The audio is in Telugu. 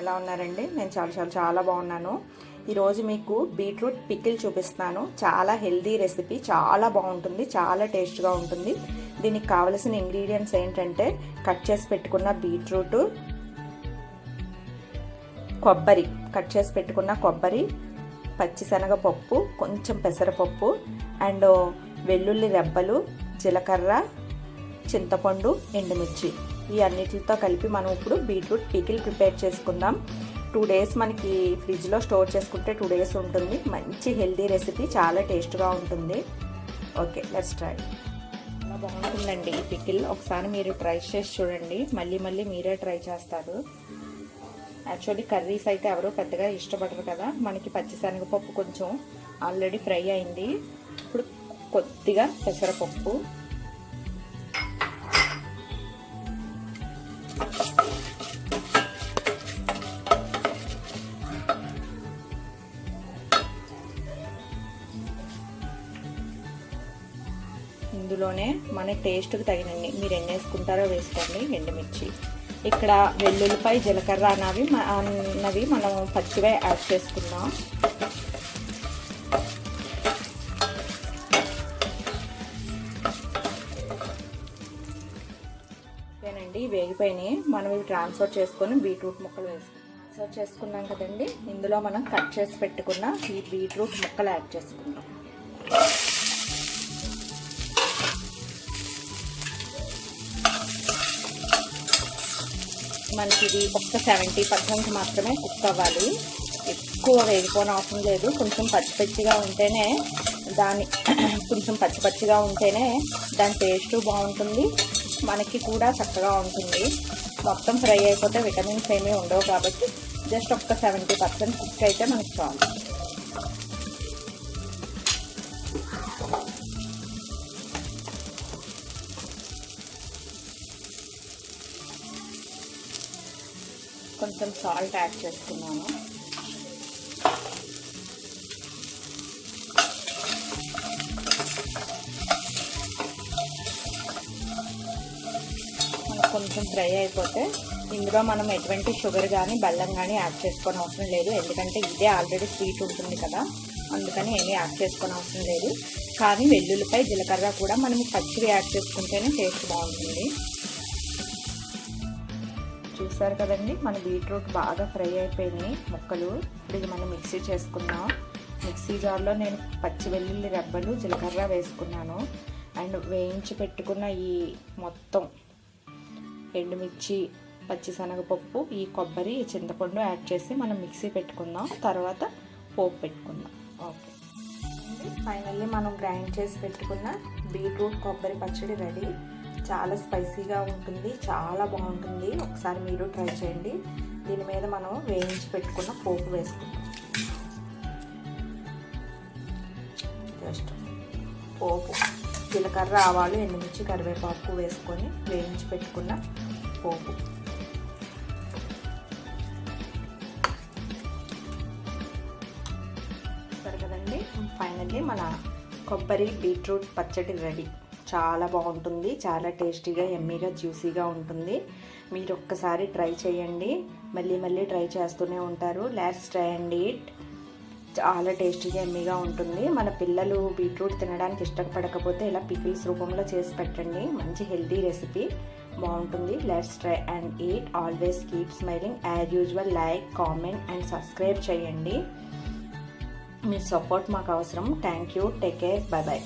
ఎలా ఉన్నారండి? నేను చాలా చాలా చాలా బాగున్నాను. ఈరోజు మీకు బీట్రూట్ పికిల్ చూపిస్తున్నాను. చాలా హెల్దీ రెసిపీ చాలా బాగుంటుంది చాలా టేస్ట్గా ఉంటుంది. దీనికి కావలసిన ఇంగ్రీడియంట్స్ ఏంటంటే కట్ చేసి పెట్టుకున్న బీట్రూట్ కొబ్బరి కట్ చేసి పెట్టుకున్న కొబ్బరి పచ్చిశనగపప్పు కొంచెం పెసరపప్పు అండ్ వెల్లుల్లి రెబ్బలు జీలకర్ర చింతపండు ఎండుమిర్చి. ఈ అన్నిటితో కలిపి మనం ఇప్పుడు బీట్రూట్ పికిల్ ప్రిపేర్ చేసుకుందాం. టూ డేస్ మనకి ఫ్రిడ్జ్లో స్టోర్ చేసుకుంటే టూ డేస్ ఉంటుంది. మంచి హెల్దీ రెసిపీ చాలా టేస్ట్గా ఉంటుంది. Okay let's try. చాలా బాగుంటుందండి ఈ పికిల్. ఒకసారి మీరు ట్రై చేసి చూడండి. మళ్ళీ మళ్ళీ మీరే ట్రై చేస్తారు. యాక్చువల్లీ కర్రీస్ అయితే ఎవరు పెద్దగా ఇష్టపడరు కదా. మనకి పచ్చిశనగపప్పు కొంచెం ఆల్రెడీ ఫ్రై అయింది. ఇప్పుడు కొద్దిగా పెసరపప్పు. ఇందులోనే మన టేస్ట్కి తగినండి మీరు ఎన్ని వేసుకుంటారో వేసుకోండి ఎండుమిర్చి. ఇక్కడ వెల్లుల్లిపై జీలకర్ర అన్నవి అన్నవి మనం పచ్చివే యాడ్ చేసుకుందాం. ఓకేనండి వేగిపోయినాయి. మనం ఇవి ట్రాన్స్ఫర్ చేసుకొని బీట్రూట్ ముక్కలు వేసుకుంటాం ట్రాన్స్ఫర్ చేసుకున్నాం కదండి ఇందులో మనం కట్ చేసి పెట్టుకున్న ఈ బీట్రూట్ ముక్కలు యాడ్ చేసుకుందాం. మనకి ఇది ఒక్క సెవెంటీ పర్సెంట్ మాత్రమే కుక్ అవ్వాలి. ఎక్కువ వేగిపోని అవసరం లేదు. కొంచెం పచ్చి పచ్చిగా ఉంటేనే దాని కొంచెం పచ్చి పచ్చిగా ఉంటేనే దాని టేస్ట్ బాగుంటుంది. మనకి కూడా చక్కగా ఉంటుంది. మొత్తం ఫ్రై అయిపోతే విటమిన్స్ ఏమీ ఉండవు కాబట్టి జస్ట్ ఒక్క సెవెంటీ పర్సెంట్ కుక్ అయితే మనకి చాలు. కొంచెం సాల్ట్ యాడ్ చేసుకున్నాను. కొంచెం ఫ్రై అయిపోతే ఇందులో మనం ఎటువంటి షుగర్ కానీ బెల్లం కానీ యాడ్ చేసుకోని అవసరం లేదు. ఎందుకంటే ఇదే ఆల్రెడీ స్వీట్ ఉంటుంది కదా అందుకని ఏమీ యాడ్ చేసుకోని అవసరం లేదు. కానీ వెల్లుల్లిపై జీలకర్ర కూడా మనం పచ్చివి యాడ్ చేసుకుంటేనే టేస్ట్ బాగుంటుంది. చూసారు కదండి మన బీట్రూట్ బాగా ఫ్రై అయిపోయినాయి ముక్కలు. ఇప్పుడు ఇది మనం మిక్సీ చేసుకుందాం. మిక్సీ జార్లో నేను పచ్చి వెల్లుల్లి రెబ్బలు జీలకర్ర వేసుకున్నాను. అండ్ వేయించి పెట్టుకున్న ఈ మొత్తం ఎండుమిర్చి పచ్చిశనగపప్పు ఈ కొబ్బరి చింతపండు యాడ్ చేసి మనం మిక్సీ పెట్టుకుందాం. తర్వాత పోపు పెట్టుకుందాం. ఓకే. ఫైనల్లీ మనం గ్రైండ్ చేసి పెట్టుకున్న బీట్రూట్ కొబ్బరి పచ్చడి రెడీ. చాలా స్పైసీగా ఉంటుంది చాలా బాగుంటుంది. ఒకసారి మీరు ట్రై చేయండి. దీని మీద మనం వేయించి పెట్టుకున్న పోపు వేసుకుంటాం జస్ట్ పోపు. జీలకర్ర ఆవాలు ఎండుమిర్చి కరివేపాకు వేసుకొని వేయించి పెట్టుకున్న పోపు. సరే కదండి ఫైనల్లీ మన కొబ్బరి బీట్రూట్ పచ్చడి రెడీ. చాలా బాగుంటుంది. చాలా టేస్టీగా ఎమ్మీగా జ్యూసీగా ఉంటుంది. మీరు ఒక్కసారి ట్రై చేయండి. మళ్ళీ మళ్ళీ ట్రై చేస్తూనే ఉంటారు. లెట్స్ ట్రై అండ్ ఈట్ చాలా టేస్టీగా ఎమ్మీగా ఉంటుంది. మన పిల్లలు బీట్రూట్ తినడానికి ఇష్టపడకపోతే ఇలా పికిల్స్ రూపంలో చేసి పెట్టండి. మంచి హెల్తీ రెసిపీ. బాగుంటుంది. Let's try and eat always keep smiling as usual like comment and subscribe చేయండి. మీ సపోర్ట్ మాకు అవసరం. Thank you take care bye bye